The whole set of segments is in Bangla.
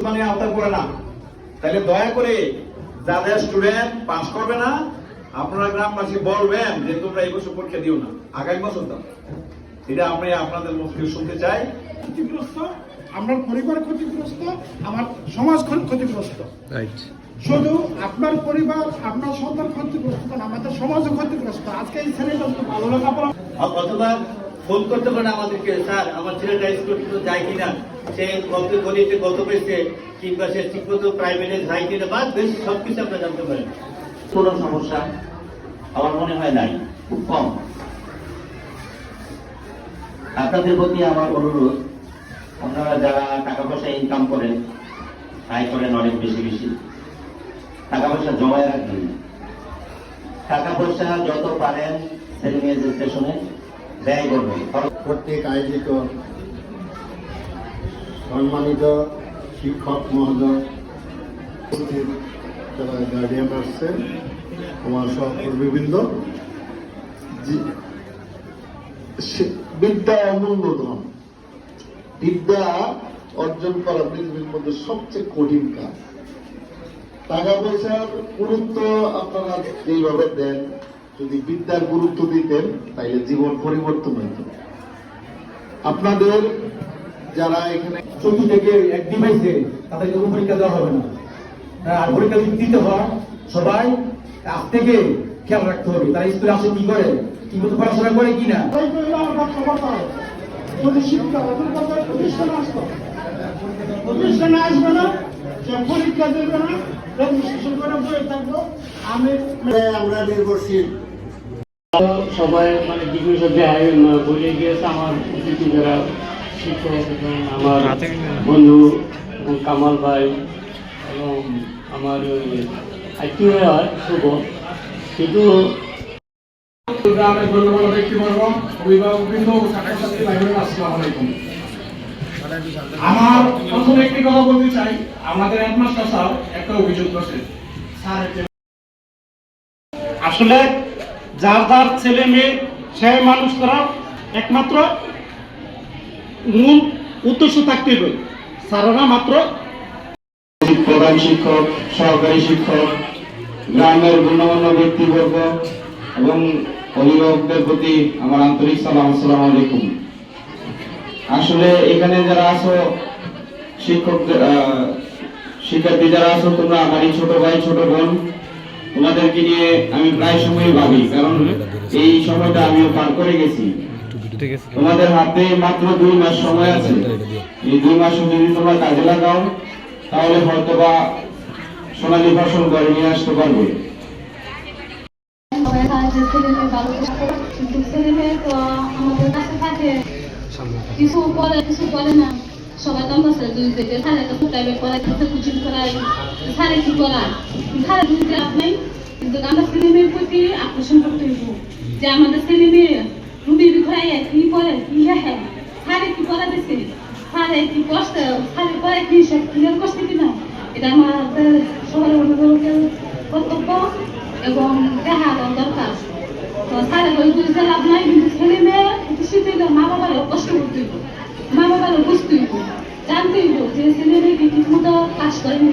অনুদানের আওতায় পড়ে না। তাহলে দয়া করে যাদের স্টুডেন্ট পাস করবে না আপনারা গ্রামবাসী বলবেন যে তোমরা এই বছর পরীক্ষা দিও না। আগামী বছর দাও। এটা আমি আপনাদের মুখ থেকে শুনতে চাই। ক্ষতিগ্রস্ত আমার পরিবার ক্ষতিগ্রস্ত আমার সমাজ ক্ষতিগ্রস্ত। শুধু আপনার পরিবার আপনার সন্তান ক্ষতিগ্রস্ত আমাদের সমাজও ক্ষতিগ্রস্ত। আজকে এই ছেলেটা তো ভালো লেখাপড়া অথবা ফোন করতে পারেন আমাদেরকে, স্যার, আমার ছেলেটা স্কুল যায় কিনা? সে কত গণিতে কত পেয়েছে কিংবা সে ঠিকমতো প্রাইভেটে যায় কিনা বা বেশ সবকিছু আপনারা জানতে পারেন। কোনো সমস্যা আমার মনে হয় নাই, খুব কম। আপনাদের প্রতি আমার অনুরোধ, আপনারা যারা টাকা পয়সা ইনকাম করেন আয় করেন অনেক বেশি বেশি। টাকা পয়সা জমায় রাখবেন। টাকা পয়সা যত পারেন ছেলে মেয়েদের স্টেশনে ব্যয় খরচ কর্তৃক আয়োজিত, সম্মানিত শিক্ষক মহোদয় গার্ডিয়ান আসছেন আমার সহকর্মীবৃন্দ। বিদ্যা অমূল্য ধন বিদ্যা অর্জন করা পৃথিবীর মধ্যে সবচেয়ে কঠিন কাজ। টাকা পয়সার গুরুত্ব আপনারা যেইভাবে দেন যদি বিদ্যার গুরুত্ব দিতেন তাইলে জীবন পরিবর্তন হইত। আপনাদের যারা এখানে চতুর্থ থেকে এক ডিভাইসে তাদেরকে কোনো পরীক্ষা দেওয়া হবে না। হ্যাঁ, আর পরীক্ষা যদি দিতে হয় সবাই আজ থেকে খেয়াল রাখতে হবে তারা স্কুলে আসে কি করে কি মতো পড়াশোনা করে কিনা। যদি শিক্ষা প্রতিষ্ঠানে আসতো। প্রতিষ্ঠানে আসবে না সে পরীক্ষা দেবে না রেজিস্ট্রেশন করে বয়ে থাকব। আমি আমরা নির্ভরশীল। সবাই মানে জিজ্ঞাসা যায় বলে গিয়েছে আমার অতিথি যারা শিক্ষক আমার বন্ধু এবং কামাল ভাই এবং আমার আত্মীয় শুভ কিন্তু গ্রামের গণ্যমান্য ব্যক্তিবর্গ অভিভাবক ছাত্রছাত্রী ভাই আসসালামু আলাইকুম আমার প্রথমে একটি কথা বলতে চাই আমাদের হেডমাস্টার স্যার একটা অভিযোগ স্যার আসলে যার যার ছেলে মেয়ে সে মানুষ করার একমাত্র মূল উদ্দেশ্য থাকতে হবে। মাত্র প্রধান শিক্ষক, সহকারী শিক্ষক, গ্রামের গণ্যমান্য ব্যক্তিবর্গ এবং অভিভাবকদের প্রতি আমার আন্তরিক সালাম, আসসালামু আলাইকুম। আসলে এখানে যারা আছো শিক্ষক শিক্ষার্থী যারা আছো, তোমরা আমারই ছোট ভাই, ছোট বোন তোমাদেরকে নিয়ে আমি প্রায় সময় ভাবি, কারণ এই সময়টা আমিও পার করে গেছি। তোমাদের হাতে মাত্র দুই মাস সময় আছে। এই দুই মাস যদি তোমরা কাজে লাগাও, তাহলে হয়তো বা সোনালী ফসল ঘরে নিয়ে আসতে পারবে। কাছে থাকে কিছু করে না, সবাই তো আমরা দুই থেকে সাড়ে তো প্রাইভেট করাই কিছু করাই সাড়ে কি করায় সাড়ে দুই লাভ নেই, কিন্তু আমরা ছেলে মেয়ের প্রতি আকর্ষণ করতে হইব। যে আমাদের ছেলে মেয়ে রুবি ঘুরাই কি করে কি লেখে সাড়ে কি করা দিছে। সাড়ে কি কষ্ট সাড়ে করে কি, সে ক্লিয়ার করছে কিনা? এটা আমাদের সবার অভিভাবকের কর্তব্য এবং দেখা দরকার। তো সারা বই বুঝতে লাভ নাই, কিন্তু ছেলে মেয়ে শিখতে মা বাবার কষ্ট করতে হইব। মা বাবার বুঝতে হইব, জানতে হইব যে ছেলে মেয়েকে ঠিক মতো কাজ করেনি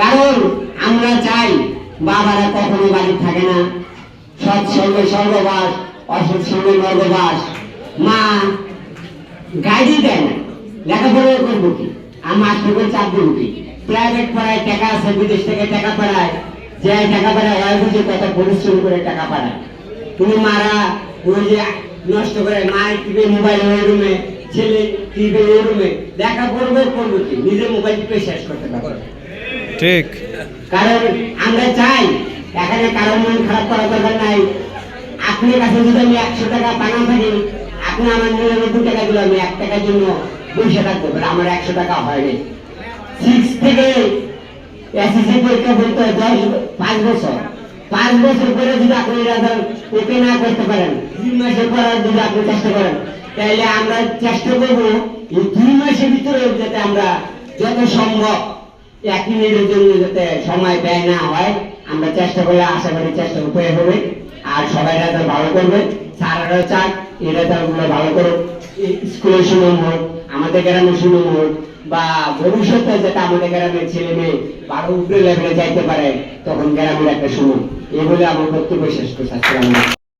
কারণ আমরা চাই বাবারা কখনো বাড়ি থাকে না। সৎ সঙ্গে স্বর্গবাস, অসৎ সঙ্গে নর্গবাস মা গাইডই দেয় না। লেখাপড়া করব কি? আর মাস্টার চাপ দেবো কি? প্রাইভেট পড়ায় টাকা আছে, বিদেশ থেকে টাকা পাঠায় যে টাকা পাঠায় হয়, বুঝে কত পরিশ্রম করে টাকা পাঠায় তুমি মারা ওই যে নষ্ট করে, মা টিপে মোবাইল ওই রুমে ছেলে টিপে ওই রুমে দেখা করবে করব কি? নিজের মোবাইল টিপে শেষ করতে পারবে ঠিক। কারণ আমরা চাই, এখানে কারও মন খারাপ করার দরকার নাই। আপনার কাছে যদি আমি একশো টাকা পানা থাকি আপনি আমার নিরানব্বই টাকা দিলে আমি এক টাকার জন্য বসে থাকব but আমার একশো টাকা হয়নি সিক্স থেকে এসএসসি পরীক্ষা করতে হয় দশ, পাঁচ বছর। পাঁচ বছর পরে যদি আপনি রেজাল্ট ওকে না করতে পারেন, তিন মাসের পর যদি আপনি চেষ্টা করেন, তাহলে আমরা চেষ্টা করব এই দুই মাসের ভিতরে যাতে আমরা যত সম্ভব এক মিনিটের জন্য যাতে সময় ব্যয় না হয়, আমরা চেষ্টা করলে আশা করি চেষ্টা উপরে হবে। আর সবাই রেজাল্ট ভালো করবে। স্যাররা চান এই রেজাল্টগুলো ভালো করুক। স্কুলের সুনাম হোক, আমাদের গ্রামের সুনাম হোক, বা ভবিষ্যতে যাতে আমাদের গ্রামের ছেলে মেয়ে ভালো উপরে লেভেলে যাইতে পারে, তখন গ্রামের একটা সুনাম এগুলো আমার বক্তব্য শেষ করছি।